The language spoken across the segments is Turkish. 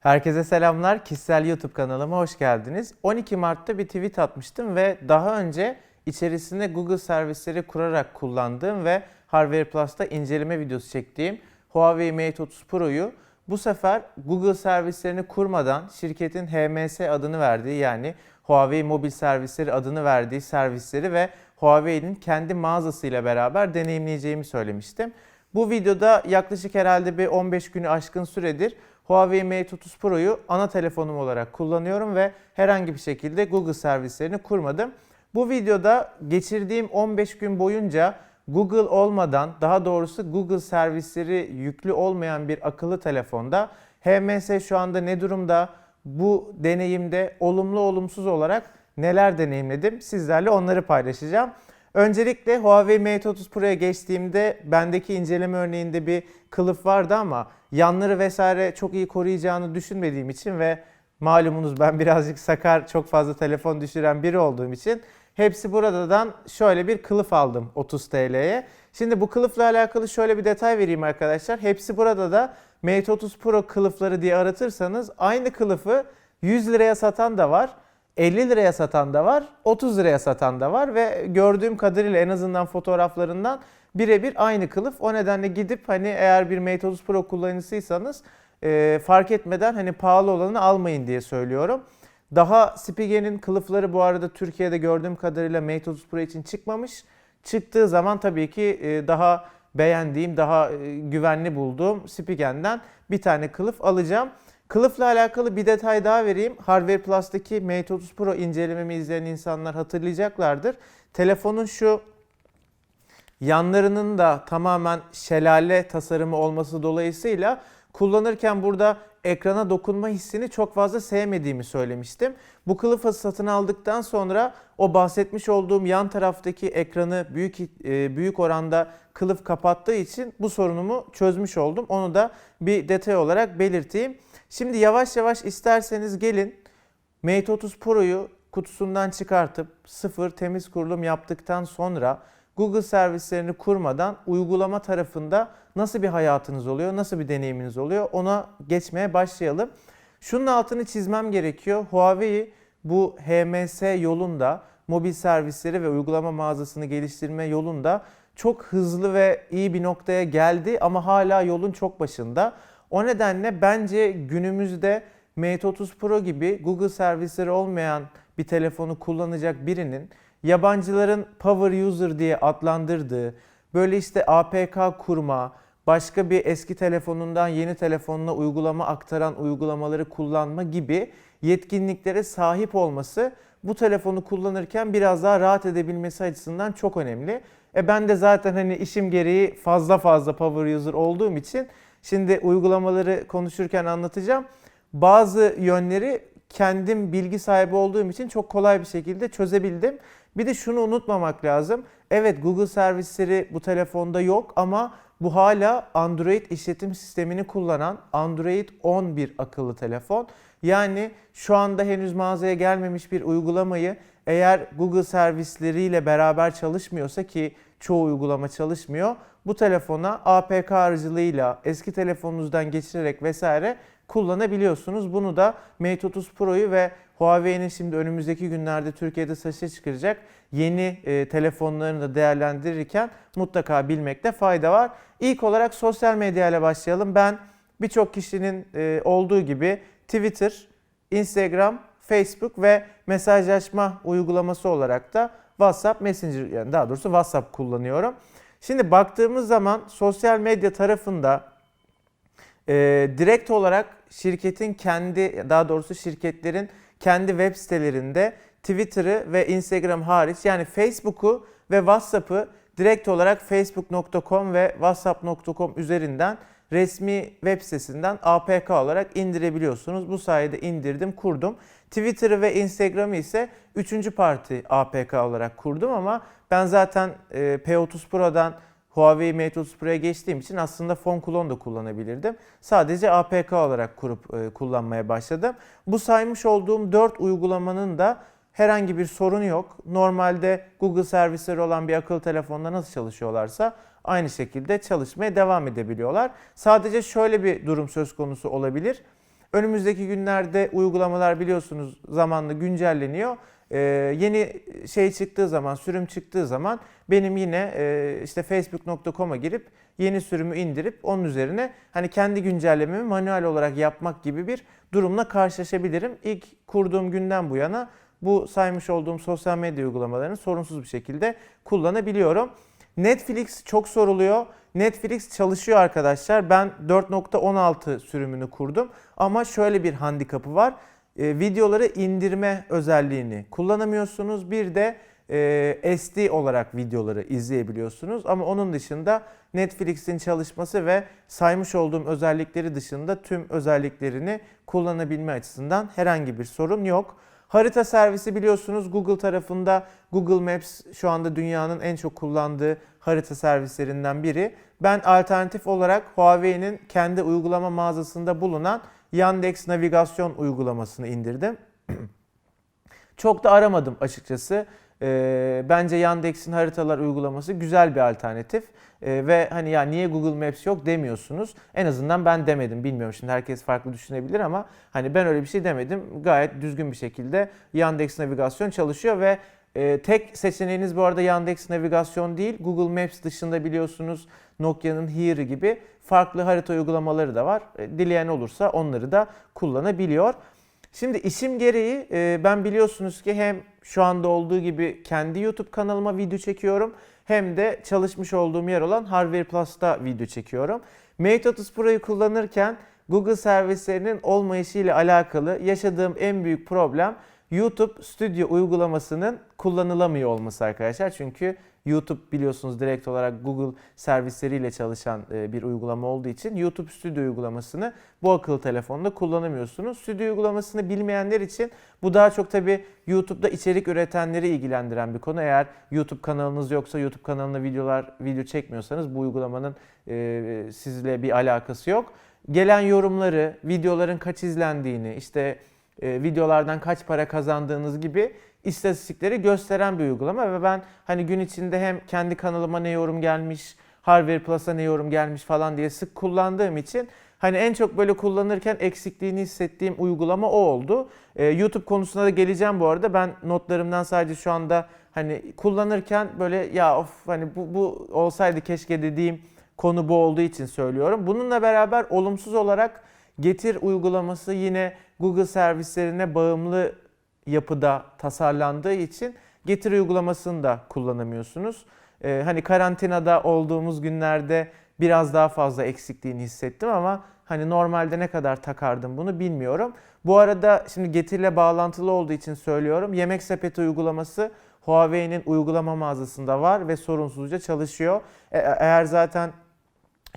Herkese selamlar. Kişisel YouTube kanalıma hoş geldiniz. 12 Mart'ta bir tweet atmıştım ve daha önce içerisinde Google servisleri kurarak kullandığım ve Hardware Plus'ta inceleme videosu çektiğim Huawei Mate 30 Pro'yu bu sefer Google servislerini kurmadan şirketin HMS adını verdiği yani Huawei Mobil Servisleri adını verdiği servisleri ve Huawei'nin kendi mağazasıyla beraber deneyimleyeceğimi söylemiştim. Bu videoda yaklaşık herhalde bir 15 günü aşkın süredir Huawei Mate 30 Pro'yu ana telefonum olarak kullanıyorum ve herhangi bir şekilde Google servislerini kurmadım. Bu videoda geçirdiğim 15 gün boyunca Google olmadan, daha doğrusu Google servisleri yüklü olmayan bir akıllı telefonda HMS şu anda ne durumda? Bu deneyimde olumlu olumsuz olarak neler deneyimledim? Sizlerle onları paylaşacağım. Öncelikle Huawei Mate 30 Pro'ya geçtiğimde bendeki inceleme örneğinde bir kılıf vardı ama yanları vesaire çok iyi koruyacağını düşünmediğim için ve malumunuz ben birazcık sakar çok fazla telefon düşüren biri olduğum için hepsi buradan şöyle bir kılıf aldım 30 TL'ye. Şimdi bu kılıfla alakalı şöyle bir detay vereyim arkadaşlar. Hepsi burada da Mate 30 Pro kılıfları diye aratırsanız aynı kılıfı 100 liraya satan da var. 50 liraya satan da var, 30 liraya satan da var ve gördüğüm kadarıyla en azından fotoğraflarından birebir aynı kılıf. O nedenle gidip hani eğer bir Mate 30 Pro kullanıcısıysanız e, fark etmeden hani pahalı olanı almayın diye söylüyorum. Daha Spige'nin kılıfları bu arada Türkiye'de gördüğüm kadarıyla Mate 30 Pro için çıkmamış. Çıktığı zaman tabii ki e, daha beğendiğim, daha e, güvenli bulduğum Spigen'den bir tane kılıf alacağım. Kılıfla alakalı bir detay daha vereyim. Hardware Plus'taki Mate 30 Pro incelememi izleyen insanlar hatırlayacaklardır. Telefonun şu yanlarının da tamamen şelale tasarımı olması dolayısıyla kullanırken burada ekrana dokunma hissini çok fazla sevmediğimi söylemiştim. Bu kılıfı satın aldıktan sonra o bahsetmiş olduğum yan taraftaki ekranı büyük e, büyük oranda kılıf kapattığı için bu sorunumu çözmüş oldum. Onu da bir detay olarak belirteyim. Şimdi yavaş yavaş isterseniz gelin Mate 30 Pro'yu kutusundan çıkartıp sıfır temiz kurulum yaptıktan sonra Google servislerini kurmadan uygulama tarafında nasıl bir hayatınız oluyor, nasıl bir deneyiminiz oluyor ona geçmeye başlayalım. Şunun altını çizmem gerekiyor. Huawei bu HMS yolunda mobil servisleri ve uygulama mağazasını geliştirme yolunda çok hızlı ve iyi bir noktaya geldi ama hala yolun çok başında. O nedenle bence günümüzde Mate 30 Pro gibi Google servisleri olmayan bir telefonu kullanacak birinin yabancıların power user diye adlandırdığı böyle işte APK kurma, başka bir eski telefonundan yeni telefonuna uygulama aktaran uygulamaları kullanma gibi yetkinliklere sahip olması bu telefonu kullanırken biraz daha rahat edebilmesi açısından çok önemli. E ben de zaten hani işim gereği fazla fazla power user olduğum için şimdi uygulamaları konuşurken anlatacağım. Bazı yönleri kendim bilgi sahibi olduğum için çok kolay bir şekilde çözebildim. Bir de şunu unutmamak lazım. Evet Google servisleri bu telefonda yok ama bu hala Android işletim sistemini kullanan Android 11 akıllı telefon. Yani şu anda henüz mağazaya gelmemiş bir uygulamayı eğer Google servisleriyle beraber çalışmıyorsa ki çoğu uygulama çalışmıyor. Bu telefona APK aracılığıyla eski telefonunuzdan geçirerek vesaire kullanabiliyorsunuz. Bunu da Mate 30 Pro'yu ve Huawei'nin şimdi önümüzdeki günlerde Türkiye'de satışa çıkaracak yeni e, telefonlarını da değerlendirirken mutlaka bilmekte fayda var. İlk olarak sosyal medya ile başlayalım. Ben birçok kişinin e, olduğu gibi Twitter, Instagram, Facebook ve mesajlaşma uygulaması olarak da WhatsApp Messenger yani daha doğrusu WhatsApp kullanıyorum. Şimdi baktığımız zaman sosyal medya tarafında e, direkt olarak şirketin kendi daha doğrusu şirketlerin kendi web sitelerinde Twitter'ı ve Instagram hariç yani Facebook'u ve WhatsApp'ı direkt olarak facebook.com ve whatsapp.com üzerinden resmi web sitesinden APK olarak indirebiliyorsunuz. Bu sayede indirdim, kurdum. Twitter'ı ve Instagram'ı ise üçüncü parti APK olarak kurdum ama ben zaten e, P30 Pro'dan Huawei Mate 30 Pro'ya geçtiğim için aslında Phone Clone da kullanabilirdim. Sadece APK olarak kurup e, kullanmaya başladım. Bu saymış olduğum 4 uygulamanın da herhangi bir sorunu yok. Normalde Google servisleri olan bir akıllı telefonda nasıl çalışıyorlarsa aynı şekilde çalışmaya devam edebiliyorlar. Sadece şöyle bir durum söz konusu olabilir. Önümüzdeki günlerde uygulamalar biliyorsunuz zamanla güncelleniyor. Ee, yeni şey çıktığı zaman, sürüm çıktığı zaman benim yine e, işte facebook.com'a girip yeni sürümü indirip onun üzerine hani kendi güncellememi manuel olarak yapmak gibi bir durumla karşılaşabilirim. İlk kurduğum günden bu yana bu saymış olduğum sosyal medya uygulamalarını sorunsuz bir şekilde kullanabiliyorum. Netflix çok soruluyor. Netflix çalışıyor arkadaşlar. Ben 4.16 sürümünü kurdum ama şöyle bir handikapı var. E, videoları indirme özelliğini kullanamıyorsunuz. Bir de e, SD olarak videoları izleyebiliyorsunuz. Ama onun dışında Netflix'in çalışması ve saymış olduğum özellikleri dışında tüm özelliklerini kullanabilme açısından herhangi bir sorun yok. Harita servisi biliyorsunuz Google tarafında Google Maps şu anda dünyanın en çok kullandığı harita servislerinden biri. Ben alternatif olarak Huawei'nin kendi uygulama mağazasında bulunan Yandex navigasyon uygulamasını indirdim. Çok da aramadım açıkçası. Ee, bence Yandex'in haritalar uygulaması güzel bir alternatif. Ee, ve hani ya niye Google Maps yok demiyorsunuz. En azından ben demedim. Bilmiyorum şimdi herkes farklı düşünebilir ama hani ben öyle bir şey demedim. Gayet düzgün bir şekilde Yandex navigasyon çalışıyor ve e, tek seçeneğiniz bu arada Yandex navigasyon değil. Google Maps dışında biliyorsunuz Nokia'nın Here gibi farklı harita uygulamaları da var. E, dileyen olursa onları da kullanabiliyor. Şimdi işim gereği e, ben biliyorsunuz ki hem şu anda olduğu gibi kendi YouTube kanalıma video çekiyorum hem de çalışmış olduğum yer olan Hardware Plus'ta video çekiyorum. Mate 30 Pro'yu kullanırken Google servislerinin olmayışıyla alakalı yaşadığım en büyük problem YouTube Studio uygulamasının kullanılamıyor olması arkadaşlar. Çünkü YouTube biliyorsunuz direkt olarak Google servisleriyle çalışan e, bir uygulama olduğu için YouTube Studio uygulamasını bu akıllı telefonda kullanamıyorsunuz. Studio uygulamasını bilmeyenler için bu daha çok tabi YouTube'da içerik üretenleri ilgilendiren bir konu. Eğer YouTube kanalınız yoksa YouTube kanalına videolar video çekmiyorsanız bu uygulamanın e, sizle bir alakası yok. Gelen yorumları, videoların kaç izlendiğini, işte e, videolardan kaç para kazandığınız gibi istatistikleri gösteren bir uygulama ve ben hani gün içinde hem kendi kanalıma ne yorum gelmiş, Harvard Plus'a ne yorum gelmiş falan diye sık kullandığım için hani en çok böyle kullanırken eksikliğini hissettiğim uygulama o oldu. Ee, YouTube konusuna da geleceğim bu arada. Ben notlarımdan sadece şu anda hani kullanırken böyle ya of hani bu, bu olsaydı keşke dediğim konu bu olduğu için söylüyorum. Bununla beraber olumsuz olarak Getir uygulaması yine Google servislerine bağımlı yapıda tasarlandığı için Getir uygulamasını da kullanamıyorsunuz. Ee, hani karantinada olduğumuz günlerde biraz daha fazla eksikliğini hissettim ama hani normalde ne kadar takardım bunu bilmiyorum. Bu arada şimdi Getir'le bağlantılı olduğu için söylüyorum. Yemek sepeti uygulaması Huawei'nin uygulama mağazasında var ve sorunsuzca çalışıyor. E- eğer zaten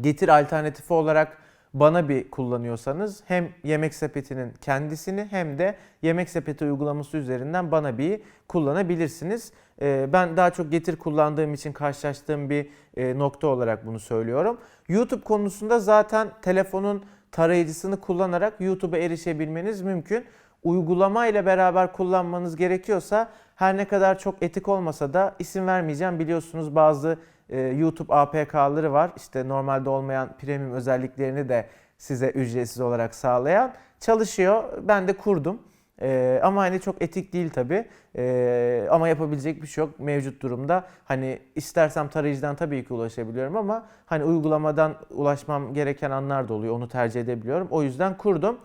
Getir alternatifi olarak bana bir kullanıyorsanız hem Yemek Sepeti'nin kendisini hem de Yemek Sepeti uygulaması üzerinden bana bir kullanabilirsiniz. Ee, ben daha çok getir kullandığım için karşılaştığım bir e, nokta olarak bunu söylüyorum. YouTube konusunda zaten telefonun tarayıcısını kullanarak YouTube'a erişebilmeniz mümkün. Uygulama ile beraber kullanmanız gerekiyorsa her ne kadar çok etik olmasa da isim vermeyeceğim biliyorsunuz bazı e, YouTube APK'ları var. İşte normalde olmayan premium özelliklerini de size ücretsiz olarak sağlayan çalışıyor. Ben de kurdum. Ee, ama hani çok etik değil tabi. Ee, ama yapabilecek bir şey yok mevcut durumda. Hani istersem tarayıcıdan tabii ki ulaşabiliyorum ama hani uygulamadan ulaşmam gereken anlar da oluyor. Onu tercih edebiliyorum. O yüzden kurdum.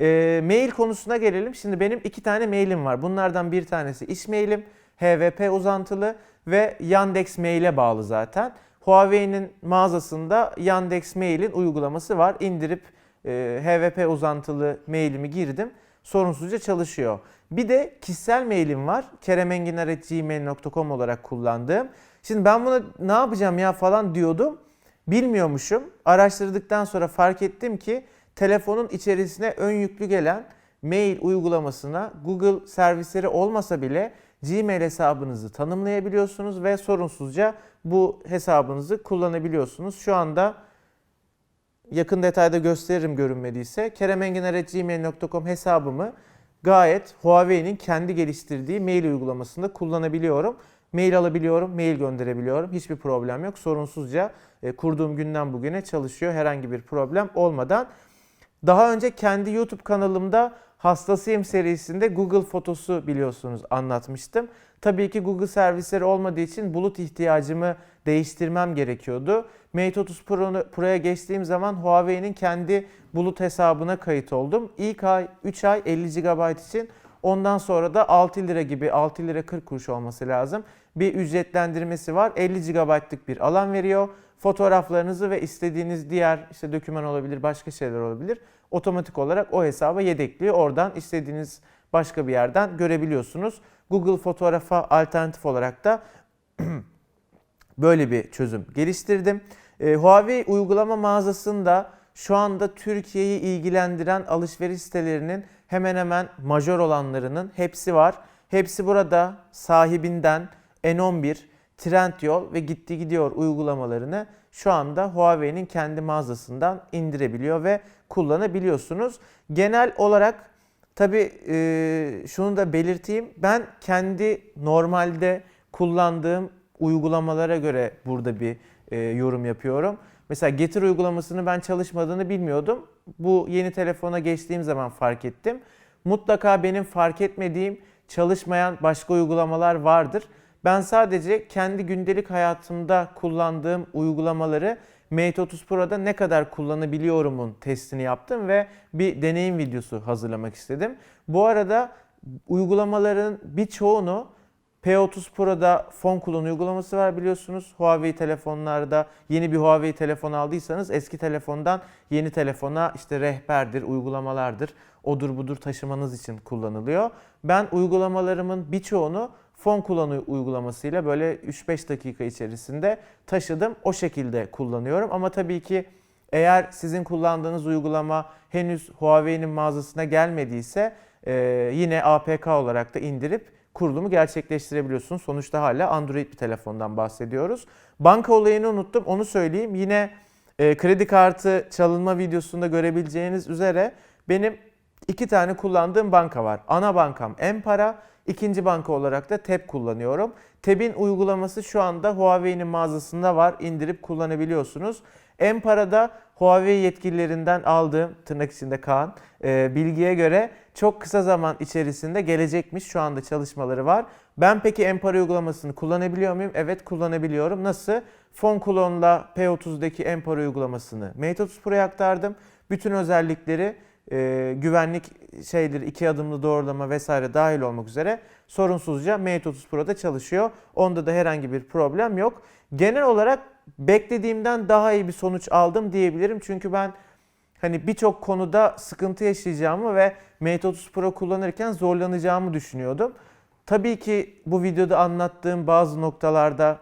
Ee, mail konusuna gelelim. Şimdi benim iki tane mailim var. Bunlardan bir tanesi iş mailim. HVP uzantılı ve Yandex Mail'e bağlı zaten. Huawei'nin mağazasında Yandex Mail'in uygulaması var. İndirip e, HVP uzantılı mailimi girdim. Sorunsuzca çalışıyor. Bir de kişisel mailim var. keremenginar.gmail.com olarak kullandığım. Şimdi ben buna ne yapacağım ya falan diyordum. Bilmiyormuşum. Araştırdıktan sonra fark ettim ki telefonun içerisine ön yüklü gelen mail uygulamasına Google servisleri olmasa bile Gmail hesabınızı tanımlayabiliyorsunuz ve sorunsuzca bu hesabınızı kullanabiliyorsunuz. Şu anda yakın detayda gösteririm görünmediyse. keremenginar.gmail.com hesabımı gayet Huawei'nin kendi geliştirdiği mail uygulamasında kullanabiliyorum. Mail alabiliyorum, mail gönderebiliyorum. Hiçbir problem yok. Sorunsuzca e, kurduğum günden bugüne çalışıyor. Herhangi bir problem olmadan. Daha önce kendi YouTube kanalımda Hastasıyım serisinde Google fotosu biliyorsunuz anlatmıştım. Tabii ki Google servisleri olmadığı için bulut ihtiyacımı değiştirmem gerekiyordu. Mate 30 Pro- Pro'ya geçtiğim zaman Huawei'nin kendi bulut hesabına kayıt oldum. İlk ay 3 ay 50 GB için ondan sonra da 6 lira gibi 6 lira 40 kuruş olması lazım. Bir ücretlendirmesi var. 50 GB'lık bir alan veriyor. Fotoğraflarınızı ve istediğiniz diğer işte doküman olabilir, başka şeyler olabilir. Otomatik olarak o hesaba yedekliyor. Oradan istediğiniz başka bir yerden görebiliyorsunuz. Google Fotoğraf'a alternatif olarak da böyle bir çözüm geliştirdim. Ee, Huawei uygulama mağazasında şu anda Türkiye'yi ilgilendiren alışveriş sitelerinin hemen hemen majör olanlarının hepsi var. Hepsi burada sahibinden N11, Trendyol ve Gitti Gidiyor uygulamalarını şu anda Huawei'nin kendi mağazasından indirebiliyor ve kullanabiliyorsunuz. Genel olarak tabii e, şunu da belirteyim. Ben kendi normalde kullandığım uygulamalara göre burada bir e, yorum yapıyorum. Mesela Getir uygulamasını ben çalışmadığını bilmiyordum. Bu yeni telefona geçtiğim zaman fark ettim. Mutlaka benim fark etmediğim çalışmayan başka uygulamalar vardır. Ben sadece kendi gündelik hayatımda kullandığım uygulamaları Mate 30 Pro'da ne kadar kullanabiliyorumun testini yaptım ve bir deneyim videosu hazırlamak istedim. Bu arada uygulamaların birçoğunu P30 Pro'da fon kullan uygulaması var biliyorsunuz. Huawei telefonlarda yeni bir Huawei telefon aldıysanız eski telefondan yeni telefona işte rehberdir, uygulamalardır, odur budur taşımanız için kullanılıyor. Ben uygulamalarımın birçoğunu fon kullanı uygulamasıyla böyle 3-5 dakika içerisinde taşıdım. O şekilde kullanıyorum ama tabii ki eğer sizin kullandığınız uygulama henüz Huawei'nin mağazasına gelmediyse e, yine APK olarak da indirip kurulumu gerçekleştirebiliyorsunuz. Sonuçta hala Android bir telefondan bahsediyoruz. Banka olayını unuttum onu söyleyeyim. Yine e, kredi kartı çalınma videosunda görebileceğiniz üzere benim iki tane kullandığım banka var. Ana bankam Empara, ikinci banka olarak da TEP kullanıyorum. TEP'in uygulaması şu anda Huawei'nin mağazasında var. İndirip kullanabiliyorsunuz. Empara'da Huawei yetkililerinden aldığım tırnak içinde Kaan e, bilgiye göre çok kısa zaman içerisinde gelecekmiş. Şu anda çalışmaları var. Ben peki Empara uygulamasını kullanabiliyor muyum? Evet kullanabiliyorum. Nasıl? Fonkulon'la P30'daki Empara uygulamasını Mate 30 Pro'ya aktardım. Bütün özellikleri e, güvenlik şeyleri, iki adımlı doğrulama vesaire dahil olmak üzere sorunsuzca Mate 30 Pro'da çalışıyor. Onda da herhangi bir problem yok. Genel olarak beklediğimden daha iyi bir sonuç aldım diyebilirim. Çünkü ben hani birçok konuda sıkıntı yaşayacağımı ve Mate 30 Pro kullanırken zorlanacağımı düşünüyordum. Tabii ki bu videoda anlattığım bazı noktalarda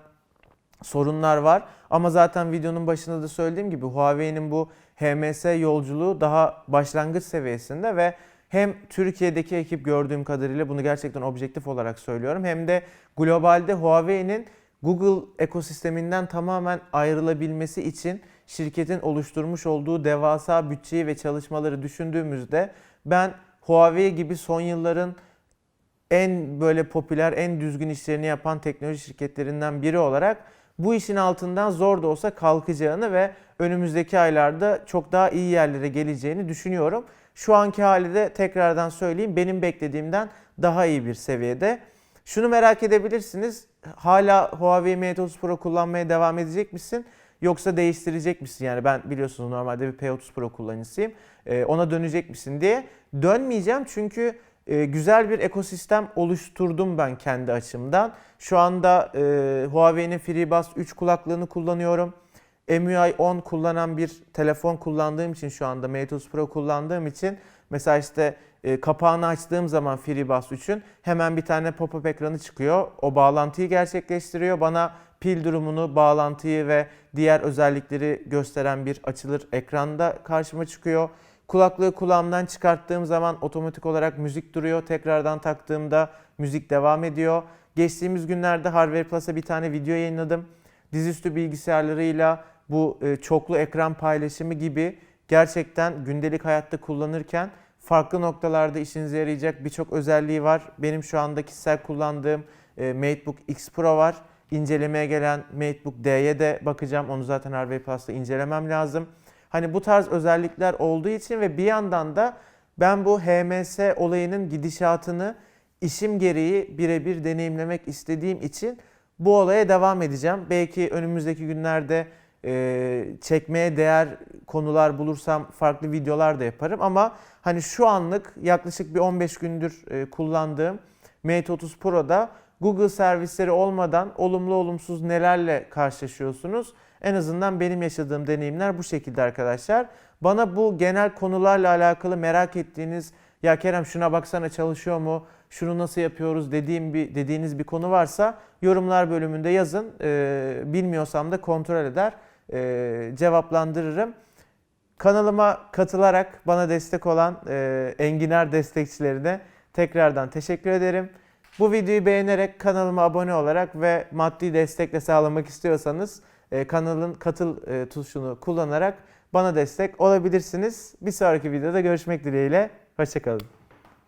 sorunlar var. Ama zaten videonun başında da söylediğim gibi Huawei'nin bu HMS yolculuğu daha başlangıç seviyesinde ve hem Türkiye'deki ekip gördüğüm kadarıyla bunu gerçekten objektif olarak söylüyorum hem de globalde Huawei'nin Google ekosisteminden tamamen ayrılabilmesi için şirketin oluşturmuş olduğu devasa bütçeyi ve çalışmaları düşündüğümüzde ben Huawei gibi son yılların en böyle popüler, en düzgün işlerini yapan teknoloji şirketlerinden biri olarak bu işin altından zor da olsa kalkacağını ve önümüzdeki aylarda çok daha iyi yerlere geleceğini düşünüyorum. Şu anki hali de tekrardan söyleyeyim benim beklediğimden daha iyi bir seviyede. Şunu merak edebilirsiniz. Hala Huawei Mate 30 Pro kullanmaya devam edecek misin? Yoksa değiştirecek misin? Yani ben biliyorsunuz normalde bir P30 Pro kullanıcısıyım. Ee, ona dönecek misin diye. Dönmeyeceğim çünkü e, güzel bir ekosistem oluşturdum ben kendi açımdan. Şu anda e, Huawei'nin FreeBuds 3 kulaklığını kullanıyorum. MUI 10 kullanan bir telefon kullandığım için şu anda Mate 30 Pro kullandığım için mesela işte e, kapağını açtığım zaman FreeBuds 3'ün hemen bir tane pop-up ekranı çıkıyor. O bağlantıyı gerçekleştiriyor. Bana pil durumunu, bağlantıyı ve diğer özellikleri gösteren bir açılır ekranda karşıma çıkıyor. Kulaklığı kulağımdan çıkarttığım zaman otomatik olarak müzik duruyor. Tekrardan taktığımda müzik devam ediyor. Geçtiğimiz günlerde Hardware Plus'a bir tane video yayınladım. Dizüstü bilgisayarlarıyla bu e, çoklu ekran paylaşımı gibi gerçekten gündelik hayatta kullanırken farklı noktalarda işinize yarayacak birçok özelliği var. Benim şu anda kişisel kullandığım e, MateBook X Pro var. İncelemeye gelen MateBook D'ye de bakacağım. Onu zaten Hardware Plus'ta incelemem lazım. Hani bu tarz özellikler olduğu için ve bir yandan da ben bu HMS olayının gidişatını işim gereği birebir deneyimlemek istediğim için bu olaya devam edeceğim. Belki önümüzdeki günlerde e, çekmeye değer konular bulursam farklı videolar da yaparım ama hani şu anlık yaklaşık bir 15 gündür e, kullandığım Mate 30 Pro'da Google servisleri olmadan olumlu olumsuz nelerle karşılaşıyorsunuz? En azından benim yaşadığım deneyimler bu şekilde arkadaşlar. Bana bu genel konularla alakalı merak ettiğiniz ya Kerem şuna baksana çalışıyor mu? Şunu nasıl yapıyoruz dediğim bir dediğiniz bir konu varsa yorumlar bölümünde yazın. Ee, bilmiyorsam da kontrol eder, ee, cevaplandırırım. Kanalıma katılarak bana destek olan e, Enginar destekçilerine tekrardan teşekkür ederim. Bu videoyu beğenerek kanalıma abone olarak ve maddi destekle sağlamak istiyorsanız kanalın katıl e, tuşunu kullanarak bana destek olabilirsiniz. Bir sonraki videoda görüşmek dileğiyle. Hoşçakalın.